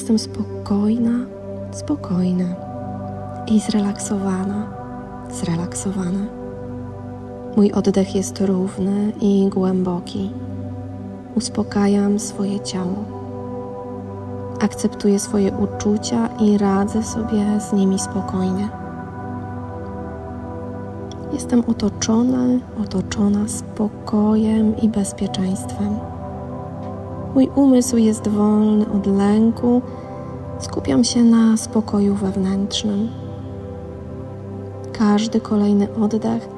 Jestem spokojna, spokojna i zrelaksowana, zrelaksowana. Mój oddech jest równy i głęboki. Uspokajam swoje ciało. Akceptuję swoje uczucia i radzę sobie z nimi spokojnie. Jestem otoczona, otoczona spokojem i bezpieczeństwem. Mój umysł jest wolny od lęku, skupiam się na spokoju wewnętrznym. Każdy kolejny oddech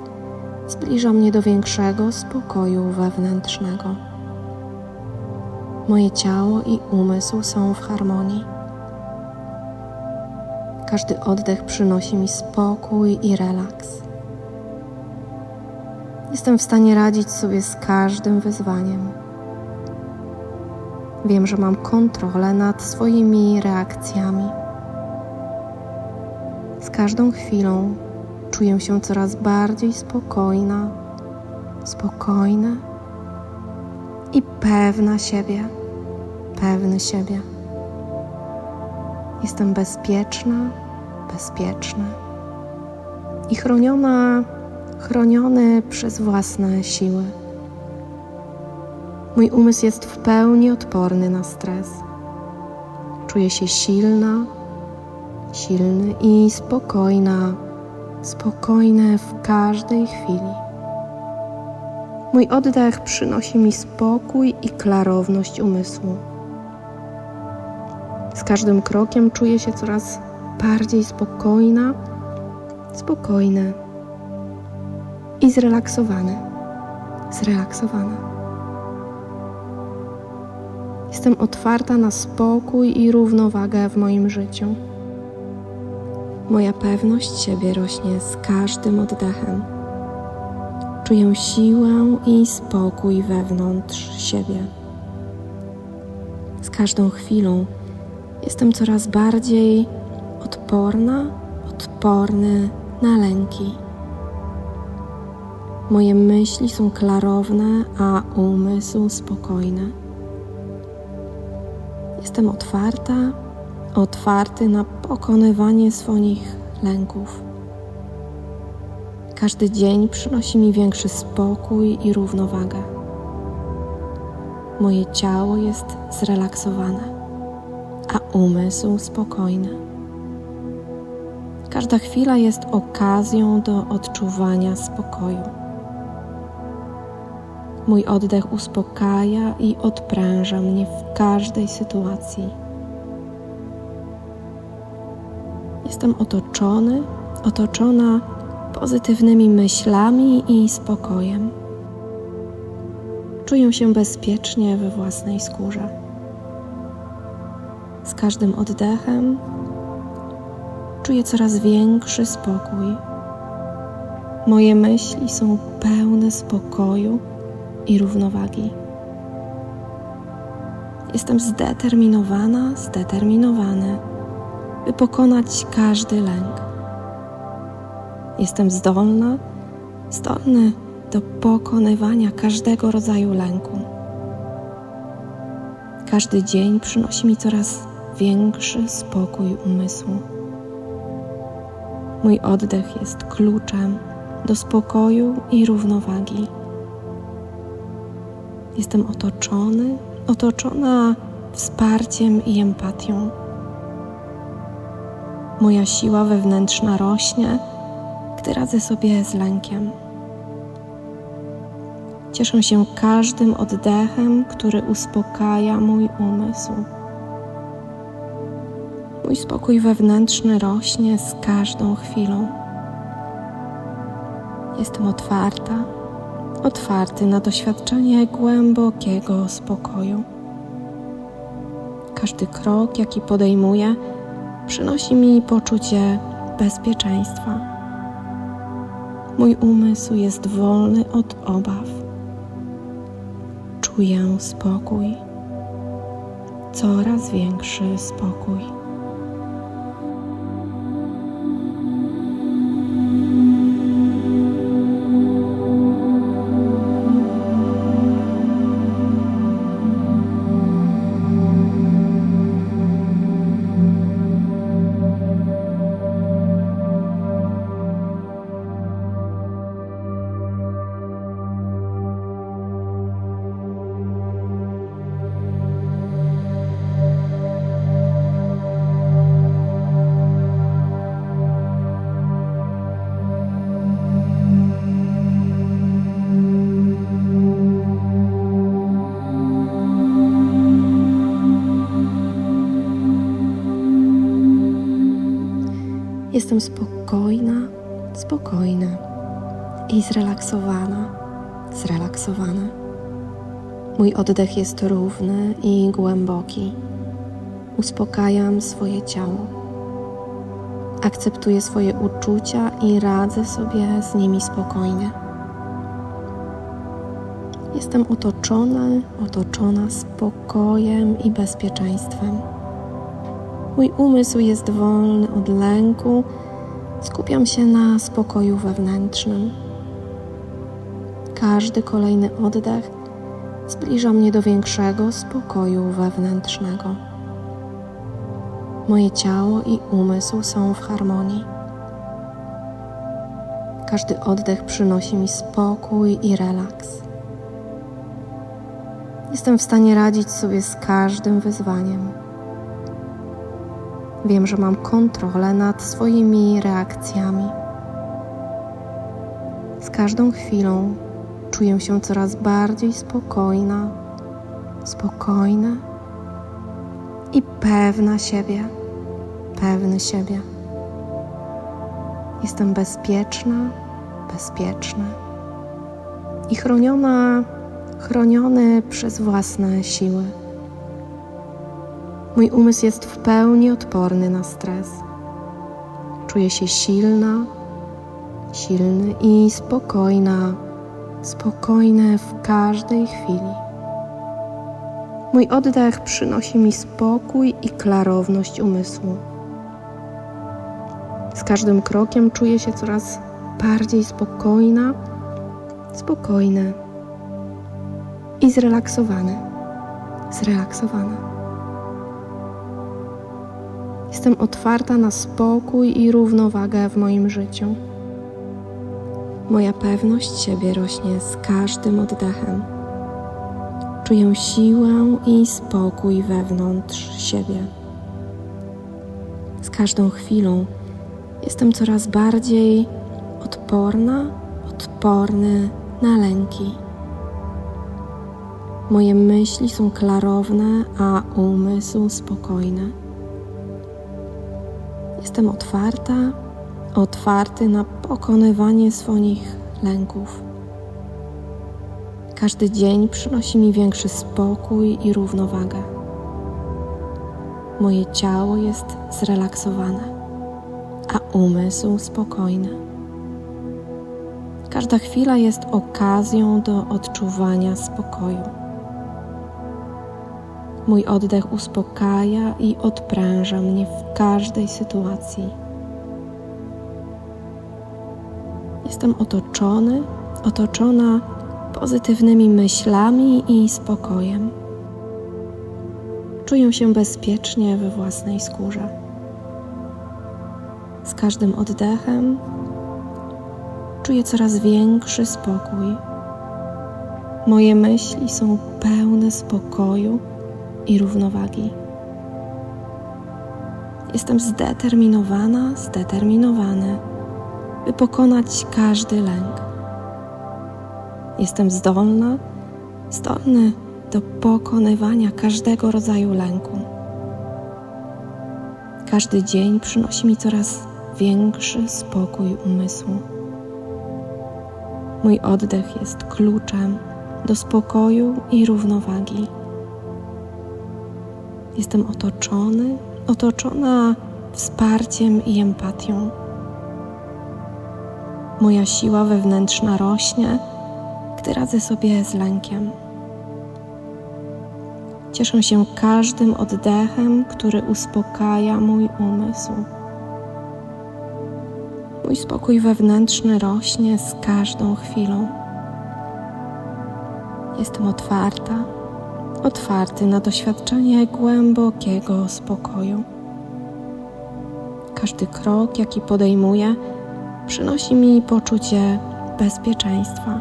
zbliża mnie do większego spokoju wewnętrznego. Moje ciało i umysł są w harmonii. Każdy oddech przynosi mi spokój i relaks. Jestem w stanie radzić sobie z każdym wyzwaniem. Wiem, że mam kontrolę nad swoimi reakcjami. Z każdą chwilą czuję się coraz bardziej spokojna, spokojna i pewna siebie, pewny siebie. Jestem bezpieczna, bezpieczna i chroniona, chroniony przez własne siły. Mój umysł jest w pełni odporny na stres. Czuję się silna, silny i spokojna, spokojne w każdej chwili. Mój oddech przynosi mi spokój i klarowność umysłu. Z każdym krokiem czuję się coraz bardziej spokojna, spokojny i zrelaksowany, zrelaksowana. Jestem otwarta na spokój i równowagę w moim życiu. Moja pewność siebie rośnie z każdym oddechem. Czuję siłę i spokój wewnątrz siebie. Z każdą chwilą jestem coraz bardziej odporna, odporny na lęki. Moje myśli są klarowne, a umysł spokojny. Jestem otwarta, otwarty na pokonywanie swoich lęków. Każdy dzień przynosi mi większy spokój i równowagę. Moje ciało jest zrelaksowane, a umysł spokojny. Każda chwila jest okazją do odczuwania spokoju. Mój oddech uspokaja i odpręża mnie w każdej sytuacji. Jestem otoczony, otoczona pozytywnymi myślami i spokojem. Czuję się bezpiecznie we własnej skórze. Z każdym oddechem czuję coraz większy spokój. Moje myśli są pełne spokoju i równowagi. Jestem zdeterminowana, zdeterminowany, by pokonać każdy lęk. Jestem zdolna, zdolny do pokonywania każdego rodzaju lęku. Każdy dzień przynosi mi coraz większy spokój umysłu. Mój oddech jest kluczem do spokoju i równowagi. Jestem otoczony, otoczona wsparciem i empatią. Moja siła wewnętrzna rośnie, gdy radzę sobie z lękiem. Cieszę się każdym oddechem, który uspokaja mój umysł. Mój spokój wewnętrzny rośnie z każdą chwilą. Jestem otwarta otwarty na doświadczenie głębokiego spokoju. Każdy krok, jaki podejmuję, przynosi mi poczucie bezpieczeństwa. Mój umysł jest wolny od obaw. Czuję spokój, coraz większy spokój. Jestem spokojna, spokojna i zrelaksowana, zrelaksowana. Mój oddech jest równy i głęboki. Uspokajam swoje ciało. Akceptuję swoje uczucia i radzę sobie z nimi spokojnie. Jestem otoczona, otoczona spokojem i bezpieczeństwem. Mój umysł jest wolny od lęku, skupiam się na spokoju wewnętrznym. Każdy kolejny oddech zbliża mnie do większego spokoju wewnętrznego. Moje ciało i umysł są w harmonii. Każdy oddech przynosi mi spokój i relaks. Jestem w stanie radzić sobie z każdym wyzwaniem. Wiem, że mam kontrolę nad swoimi reakcjami. Z każdą chwilą czuję się coraz bardziej spokojna, spokojna i pewna siebie, pewny siebie. Jestem bezpieczna, bezpieczna i chroniona, chroniony przez własne siły. Mój umysł jest w pełni odporny na stres. Czuję się silna, silny i spokojna, spokojne w każdej chwili. Mój oddech przynosi mi spokój i klarowność umysłu. Z każdym krokiem czuję się coraz bardziej spokojna, spokojny i zrelaksowany, zrelaksowany. Jestem otwarta na spokój i równowagę w moim życiu. Moja pewność siebie rośnie z każdym oddechem. Czuję siłę i spokój wewnątrz siebie. Z każdą chwilą jestem coraz bardziej odporna, odporny na lęki. Moje myśli są klarowne, a umysł spokojny. Jestem otwarta, otwarty na pokonywanie swoich lęków. Każdy dzień przynosi mi większy spokój i równowagę. Moje ciało jest zrelaksowane, a umysł spokojny. Każda chwila jest okazją do odczuwania spokoju. Mój oddech uspokaja i odpręża mnie w każdej sytuacji. Jestem otoczony, otoczona pozytywnymi myślami i spokojem. Czuję się bezpiecznie we własnej skórze. Z każdym oddechem czuję coraz większy spokój. Moje myśli są pełne spokoju i równowagi. Jestem zdeterminowana, zdeterminowany, by pokonać każdy lęk. Jestem zdolna, zdolny do pokonywania każdego rodzaju lęku. Każdy dzień przynosi mi coraz większy spokój umysłu. Mój oddech jest kluczem do spokoju i równowagi. Jestem otoczony, otoczona wsparciem i empatią. Moja siła wewnętrzna rośnie, gdy radzę sobie z lękiem. Cieszę się każdym oddechem, który uspokaja mój umysł. Mój spokój wewnętrzny rośnie z każdą chwilą. Jestem otwarta otwarty na doświadczenie głębokiego spokoju. Każdy krok, jaki podejmuję, przynosi mi poczucie bezpieczeństwa.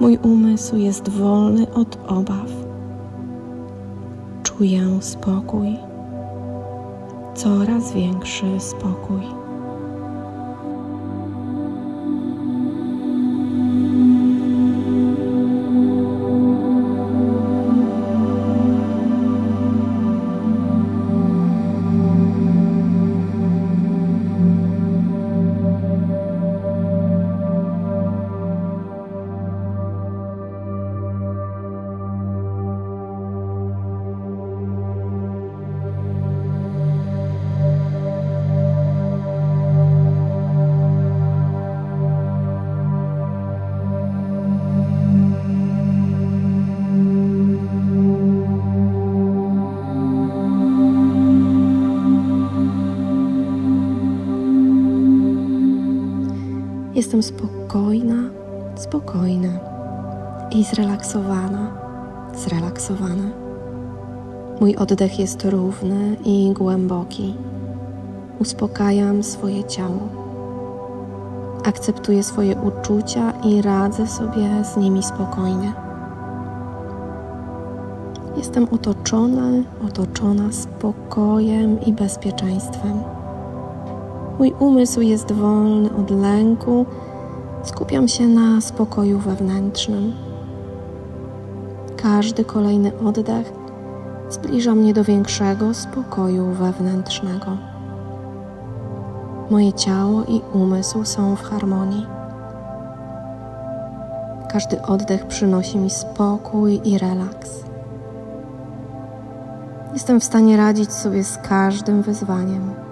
Mój umysł jest wolny od obaw. Czuję spokój, coraz większy spokój. Jestem spokojna, spokojna i zrelaksowana, zrelaksowana. Mój oddech jest równy i głęboki. Uspokajam swoje ciało. Akceptuję swoje uczucia i radzę sobie z nimi spokojnie. Jestem otoczona, otoczona spokojem i bezpieczeństwem. Mój umysł jest wolny od lęku, skupiam się na spokoju wewnętrznym. Każdy kolejny oddech zbliża mnie do większego spokoju wewnętrznego. Moje ciało i umysł są w harmonii. Każdy oddech przynosi mi spokój i relaks. Jestem w stanie radzić sobie z każdym wyzwaniem.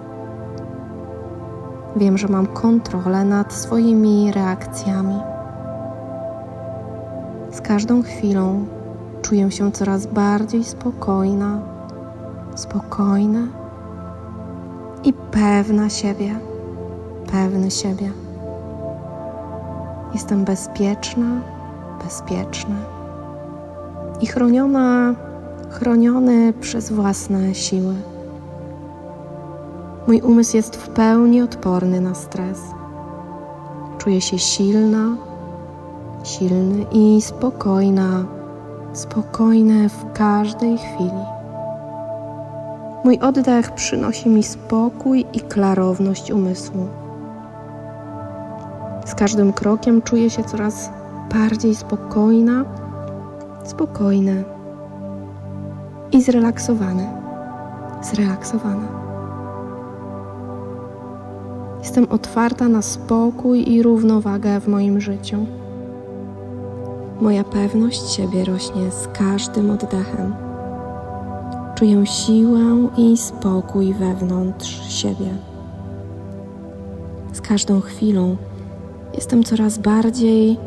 Wiem, że mam kontrolę nad swoimi reakcjami. Z każdą chwilą czuję się coraz bardziej spokojna, spokojna i pewna siebie, pewny siebie. Jestem bezpieczna, bezpieczna i chroniona, chroniony przez własne siły. Mój umysł jest w pełni odporny na stres. Czuję się silna, silny i spokojna, spokojne w każdej chwili. Mój oddech przynosi mi spokój i klarowność umysłu. Z każdym krokiem czuję się coraz bardziej spokojna, spokojny i zrelaksowany, zrelaksowana. Jestem otwarta na spokój i równowagę w moim życiu. Moja pewność siebie rośnie z każdym oddechem. Czuję siłę i spokój wewnątrz siebie. Z każdą chwilą jestem coraz bardziej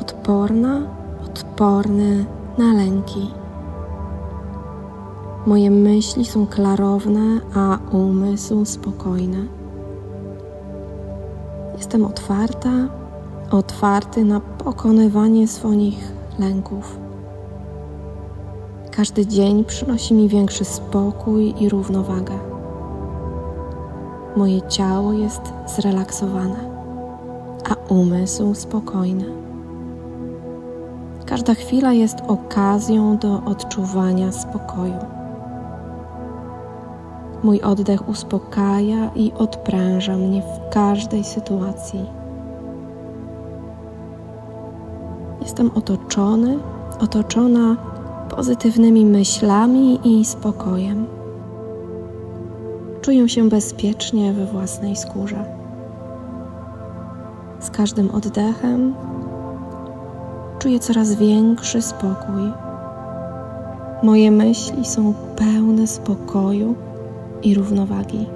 odporna, odporny na lęki. Moje myśli są klarowne, a umysł spokojny. Jestem otwarta, otwarty na pokonywanie swoich lęków. Każdy dzień przynosi mi większy spokój i równowagę. Moje ciało jest zrelaksowane, a umysł spokojny. Każda chwila jest okazją do odczuwania spokoju. Mój oddech uspokaja i odpręża mnie w każdej sytuacji. Jestem otoczony, otoczona pozytywnymi myślami i spokojem. Czuję się bezpiecznie we własnej skórze. Z każdym oddechem czuję coraz większy spokój. Moje myśli są pełne spokoju i równowagi.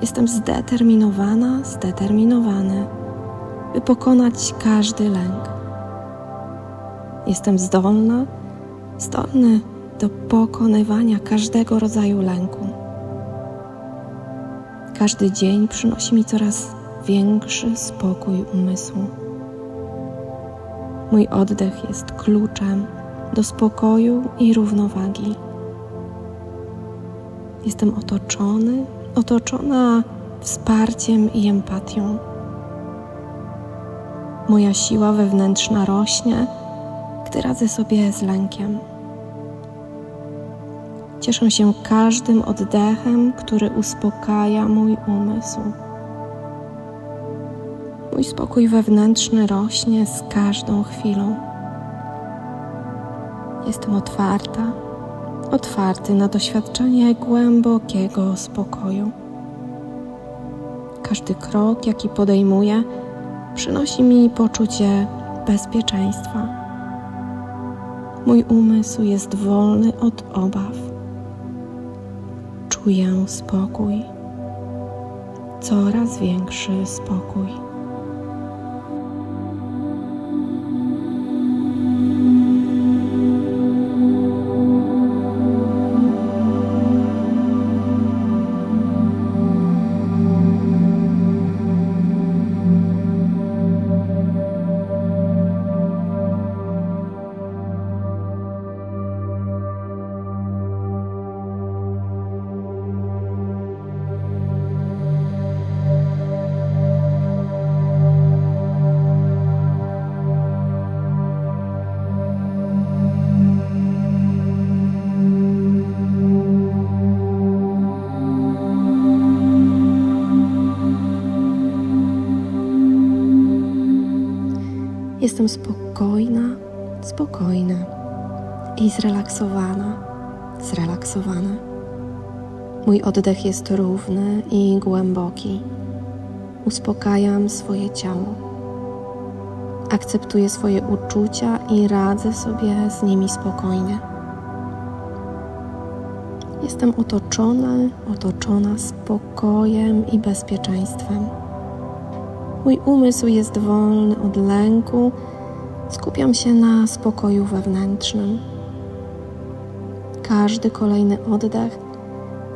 Jestem zdeterminowana, zdeterminowany, by pokonać każdy lęk. Jestem zdolna, zdolny do pokonywania każdego rodzaju lęku. Każdy dzień przynosi mi coraz większy spokój umysłu. Mój oddech jest kluczem do spokoju i równowagi. Jestem otoczony, otoczona wsparciem i empatią. Moja siła wewnętrzna rośnie, gdy radzę sobie z lękiem. Cieszę się każdym oddechem, który uspokaja mój umysł. Mój spokój wewnętrzny rośnie z każdą chwilą. Jestem otwarta otwarty na doświadczenie głębokiego spokoju. Każdy krok, jaki podejmuję, przynosi mi poczucie bezpieczeństwa. Mój umysł jest wolny od obaw. Czuję spokój, coraz większy spokój. Jestem spokojna, spokojna i zrelaksowana, zrelaksowana. Mój oddech jest równy i głęboki. Uspokajam swoje ciało. Akceptuję swoje uczucia i radzę sobie z nimi spokojnie. Jestem otoczona, otoczona spokojem i bezpieczeństwem. Mój umysł jest wolny od lęku, skupiam się na spokoju wewnętrznym. Każdy kolejny oddech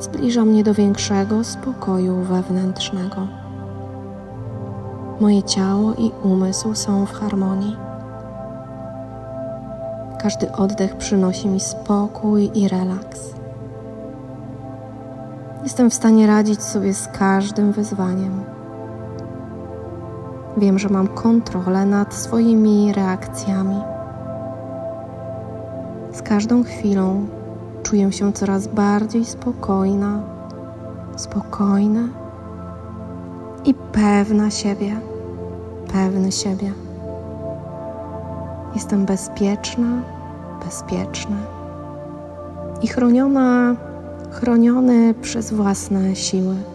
zbliża mnie do większego spokoju wewnętrznego. Moje ciało i umysł są w harmonii. Każdy oddech przynosi mi spokój i relaks. Jestem w stanie radzić sobie z każdym wyzwaniem. Wiem, że mam kontrolę nad swoimi reakcjami. Z każdą chwilą czuję się coraz bardziej spokojna, spokojna i pewna siebie, pewny siebie. Jestem bezpieczna, bezpieczna i chroniona, chroniony przez własne siły.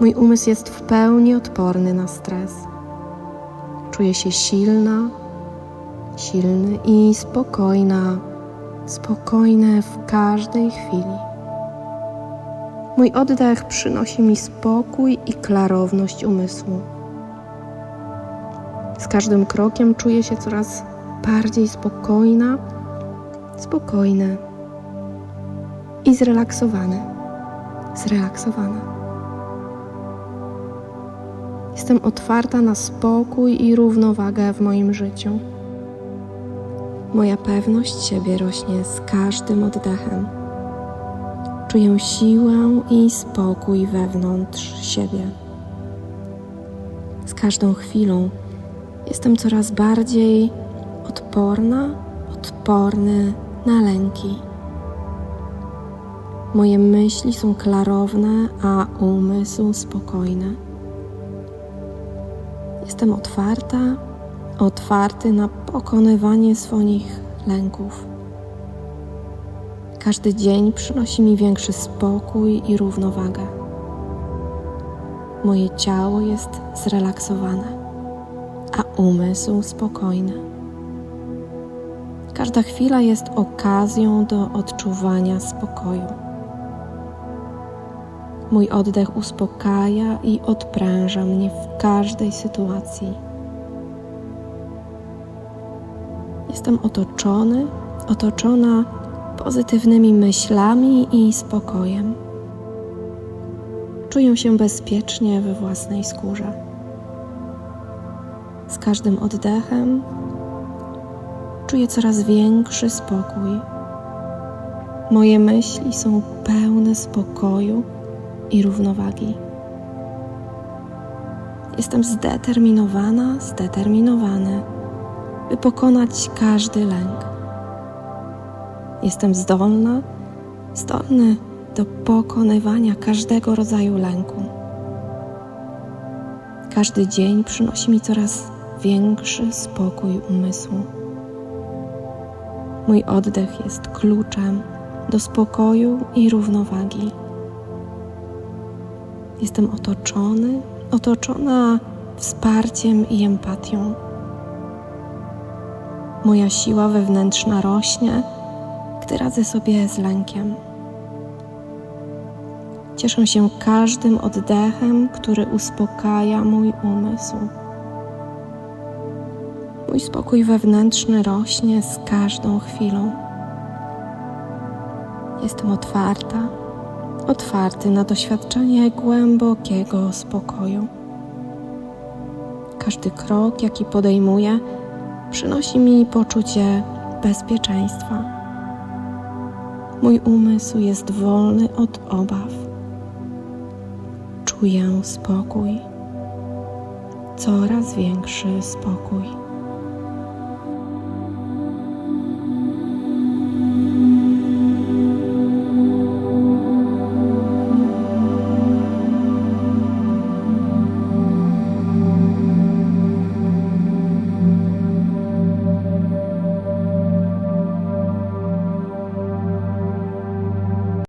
Mój umysł jest w pełni odporny na stres. Czuję się silna, silny i spokojna, spokojne w każdej chwili. Mój oddech przynosi mi spokój i klarowność umysłu. Z każdym krokiem czuję się coraz bardziej spokojna, spokojny i zrelaksowany, zrelaksowana. Jestem otwarta na spokój i równowagę w moim życiu. Moja pewność siebie rośnie z każdym oddechem. Czuję siłę i spokój wewnątrz siebie. Z każdą chwilą jestem coraz bardziej odporna, odporny na lęki. Moje myśli są klarowne, a umysł spokojny. Jestem otwarta, otwarty na pokonywanie swoich lęków. Każdy dzień przynosi mi większy spokój i równowagę. Moje ciało jest zrelaksowane, a umysł spokojny. Każda chwila jest okazją do odczuwania spokoju. Mój oddech uspokaja i odpręża mnie w każdej sytuacji. Jestem otoczony, otoczona pozytywnymi myślami i spokojem. Czuję się bezpiecznie we własnej skórze. Z każdym oddechem czuję coraz większy spokój. Moje myśli są pełne spokoju i równowagi. Jestem zdeterminowana, zdeterminowany, by pokonać każdy lęk. Jestem zdolna, zdolny do pokonywania każdego rodzaju lęku. Każdy dzień przynosi mi coraz większy spokój umysłu. Mój oddech jest kluczem do spokoju i równowagi. Jestem otoczony, otoczona wsparciem i empatią. Moja siła wewnętrzna rośnie, gdy radzę sobie z lękiem. Cieszę się każdym oddechem, który uspokaja mój umysł. Mój spokój wewnętrzny rośnie z każdą chwilą. Jestem otwarta otwarty na doświadczenie głębokiego spokoju. Każdy krok, jaki podejmuję, przynosi mi poczucie bezpieczeństwa. Mój umysł jest wolny od obaw. Czuję spokój, coraz większy spokój.